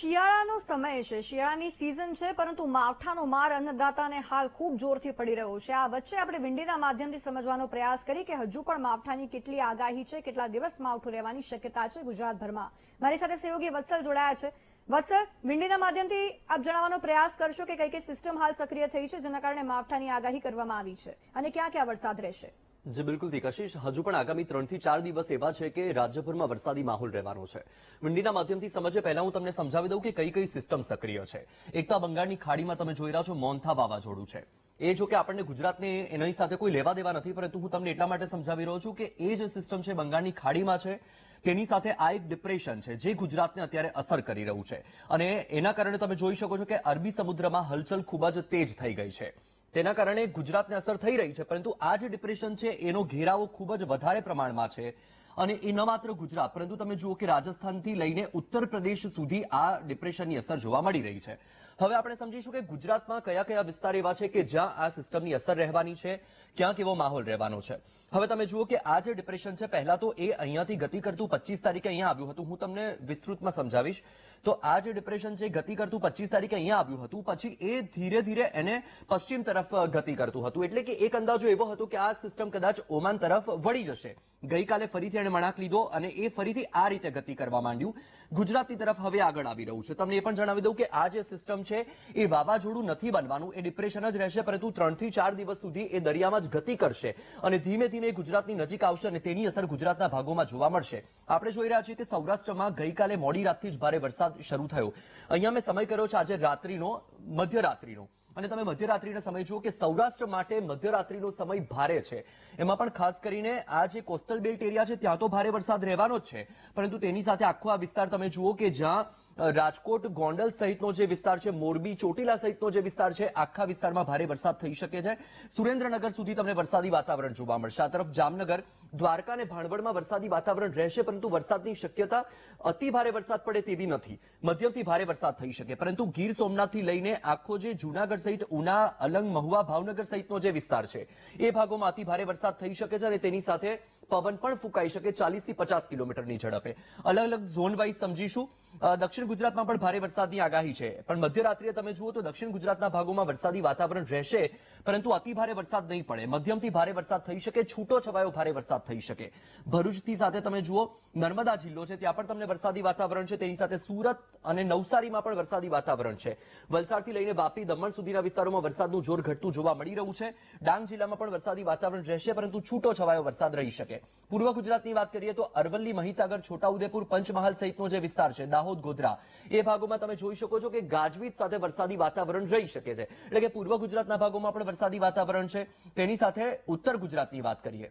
શિયાળાનો સમય છે. શિયાળાની સિઝન છે, પરંતુ માવઠાનો માર અન્નદાતાને હાલ ખૂબ જોરથી પડી રહ્યો છે. આ વચ્ચે આપણે વિંડીના માધ્યમથી સમજવાનો પ્રયાસ કરી કે હજુ પણ માવઠાની કેટલી આગાહી છે, કેટલા દિવસ માવઠું રહેવાની શક્યતા છે ગુજરાતભરમાં. મારી સાથે સહયોગી વત્સલ જોડાયા છે. વત્સલ, વિંડીના માધ્યમથી આપ જણાવવાનો પ્રયાસ કરશો કે કઈ કઈ સિસ્ટમ હાલ સક્રિય થઈ છે, જેના કારણે માવઠાની આગાહી કરવામાં આવી છે? અને ક્યાં ક્યાં વરસાદ રહેશે? જી, બિલકુલ કશિશ હજુ પણ આગામી ત્રણથી ચાર દિવસ એવા છે કે રાજ્યભરમાં વરસાદી માહોલ રહેવાનો છે. વિંડીના માધ્યમથી સમજે, પહેલા હું તમને સમજાવી દઉં કે કઈ કઈ સિસ્ટમ સક્રિય છે. એકતા બંગાળની ખાડીમાં તમે જોઈ રહ્યા છો મોન્થા વાવાઝોડું છે. એ જો કે આપણને ગુજરાતને એની સાથે કોઈ લેવા દેવા નથી, પરંતુ હું તમને એટલા માટે સમજાવી રહ્યો છું કે એ જે સિસ્ટમ છે બંગાળની ખાડીમાં છે. તેની સાથે આ એક ડિપ્રેશન છે, જે ગુજરાતને અત્યારે અસર કરી રહ્યું છે. અને એના કારણે તમે જોઈ શકો છો કે અરબી સમુદ્રમાં હલચલ ખૂબ જ તેજ થઈ ગઈ છે. તેના કારણે ગુજરાતને અસર થઈ રહી છે, પરંતુ આ જે ડિપ્રેશન છે, એનો ઘેરાવો ખૂબ જ વધારે પ્રમાણમાં છે. અને એ ન માત્ર ગુજરાત, પરંતુ તમે જુઓ કે રાજસ્થાનથી લઈને ઉત્તર પ્રદેશ સુધી આ ડિપ્રેશનની અસર જોવા મળી રહી છે. હવે આપણે સમજીશું કે ગુજરાતમાં કયા કયા વિસ્તાર એવા છે કે જ્યાં આ સિસ્ટમની અસર રહેવાની છે, ક્યાં કેવો માહોલ રહેવાનો છે. હવે તમે જુઓ કે આ જે ડિપ્રેશન છે, પહેલા તો એ અહીંયાથી ગતિ કરતું પચીસ તારીખે અહીંયા આવ્યું હતું. હું તમને વિસ્તૃતમાં સમજાવીશ. તો આ જે ડિપ્રેશન છે, ગતિ કરતું પચીસ તારીખે અહીંયા આવ્યું હતું, પછી એ ધીરે ધીરે એને પશ્ચિમ તરફ ગતિ કરતું હતું. એટલે કે એક અંદાજો એવો હતો કે આ સિસ્ટમ કદાચ ઓમાન તરફ વળી જશે. ગઈકાલે ફરીથી એણે વળાંક લીધો અને એ ફરીથી આ રીતે ગતિ કરવા માંડ્યું. ગુજરાતની તરફ હવે આગળ આવી રહ્યું છે. તમને એ પણ જણાવી દઉં કે આ જે સિસ્ટમ છે, એ વાવાઝોડું નથી બનવાનું. એ ડિપ્રેશન જ રહેશે, પરંતુ ત્રણથી ચાર દિવસ સુધી એ દરિયામાં જ ગતિ કરશે અને ધીમે ધીમે ગુજરાતની નજીક આવશે અને તેની અસર ગુજરાતના ભાગોમાં જોવા મળશે. આપણે જોઈ રહ્યા છીએ કે સૌરાષ્ટ્રમાં ગઈકાલે મોડી રાતથી જ ભારે વરસાદ શરૂ થયો. અહીંયા મેં સમય કર્યો છે આજે રાત્રિનો, મધ્યરાત્રિનો. અને તમે મધ્યરાત્રિના સમય જુઓ કે સૌરાષ્ટ્ર માટે મધ્યરાત્રિનો સમય ભારે છે. એમાં પણ ખાસ કરીને આ જે કોસ્ટલ બેલ્ટ એરિયા છે, ત્યાં તો ભારે વરસાદ રહેવાનો જ છે. પરંતુ તેની સાથે આખો આ વિસ્તાર તમે જુઓ કે જ્યાં રાજકોટ ગોંડલ સહિતનો જે વિસ્તાર છે, મોરબી, ચોટીલા સહિતનો જે વિસ્તાર છે, આખા વિસ્તારમાં ભારે વરસાદ થઈ શકે છે. સુરેન્દ્રનગર સુધી તમને વરસાદી વાતાવરણ જોવા મળશે. આ તરફ જામનગર, દ્વારકા અને ભાણવડમાં વરસાદી વાતાવરણ રહેશે, પરંતુ વરસાદની શક્યતા અતિ ભારે વરસાદ પડે તેવી નથી. મધ્યમથી ભારે વરસાદ થઈ શકે, પરંતુ ગીર સોમનાથથી લઈને આખો જે જૂનાગઢ સહિત ઉના, અલંગ, મહુવા, ભાવનગર સહિતનો જે વિસ્તાર છે, એ ભાગોમાં અતિ ભારે વરસાદ થઈ શકે છે અને તેની સાથે પવન પણ ફૂંકાઈ શકે ચાલીસથી પચાસ કિલોમીટરની ઝડપે. અલગ અલગ ઝોન વાઇઝ સમજીશું. દક્ષિણ ગુજરાતમાં પણ ભારે વરસાદની આગાહી છે. પણ મધ્યરાત્રિએ તમે જુઓ તો દક્ષિણ ગુજરાતના ભાગોમાં વરસાદી વાતાવરણ રહેશે, પરંતુ અતિ ભારે વરસાદ નહીં પડે. મધ્યમથી ભારે વરસાદ થઈ શકે, છૂટો છવાયો ભારે વરસાદ થઈ શકે. ભરૂચથી સાથે તમે જુઓ, નર્મદા જિલ્લો છે, ત્યાં પણ તમને વરસાદી વાતાવરણ છે. તેની સાથે સુરત અને નવસારીમાં પણ વરસાદી વાતાવરણ છે. વલસાડથી લઈને વાપી, દમણ સુધીના વિસ્તારોમાં વરસાદનું જોર ઘટતું જોવા મળી રહ્યું છે. ડાંગ જિલ્લામાં પણ વરસાદી વાતાવરણ રહેશે, પરંતુ છૂટો છવાયો વરસાદ રહી શકે. પૂર્વ ગુજરાતની વાત કરીએ તો અરવલ્લી, મહીસાગર, છોટાઉદેપુર, પંચમહાલ સહિતનો જે વિસ્તાર છે દાહોદ, ગોધરા. એ ભાગોમાં તમે જોઈ શકો છો કે ગાજવીજ સાથે વરસાદી વાતાવરણ રહી શકે છે. એટલે કે પૂર્વ ગુજરાતના ભાગોમાં પણ વરસાદી વાતાવરણ છે. તેની સાથે ઉત્તર ગુજરાતની વાત કરીએ.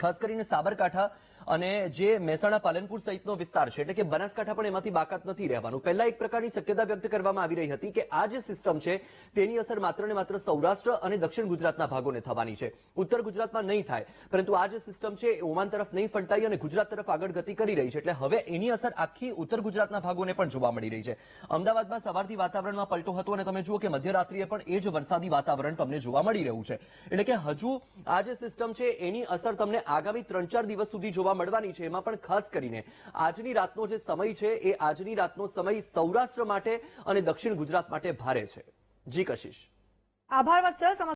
ખાસ કરીને સાબરકાંઠા અને જે મહેસાણા પાલનપુર સહિતનો વિસ્તાર છે, એટલે કે બનાસકાંઠા પણ એમાંથી બાકાત નથી રહેવાનું. પહેલા એક પ્રકારની શક્યતા વ્યક્ત કરવામાં આવી રહી હતી કે આ જે સિસ્ટમ છે, તેની અસર માત્ર ને માત્ર સૌરાષ્ટ્ર અને દક્ષિણ ગુજરાતના ભાગોને થવાની છે. ઉત્તર ગુજરાતમાં નહીં થાય, પરંતુ આ જે સિસ્ટમ છે, એ ઓમાન તરફ નહીં ફંટાઈ અને ગુજરાત તરફ આગળ ગતિ કરી રહી છે. એટલે હવે એની અસર આખી ઉત્તર ગુજરાતના ભાગોને પણ જોવા મળી રહી છે. અમદાવાદમાં સવારથી વાતાવરણમાં પલટો હતો અને તમે જુઓ કે મધ્યરાત્રિએ પણ એ જ વરસાદી વાતાવરણ તમને જોવા મળી રહ્યું છે. એટલે કે હજુ આ જે સિસ્ટમ છે, એની અસર તમને આગામી ત્રણ ચાર દિવસ સુધી જોવા મળવાની છે. એમાં પણ ખાસ કરીને આજની રાતનો જે સમય છે એ આજની રાતનો સમય સૌરાષ્ટ્ર માટે અને દક્ષિણ ગુજરાત માટે ભારે છે. જી કશિશ. આભાર વત્સલ.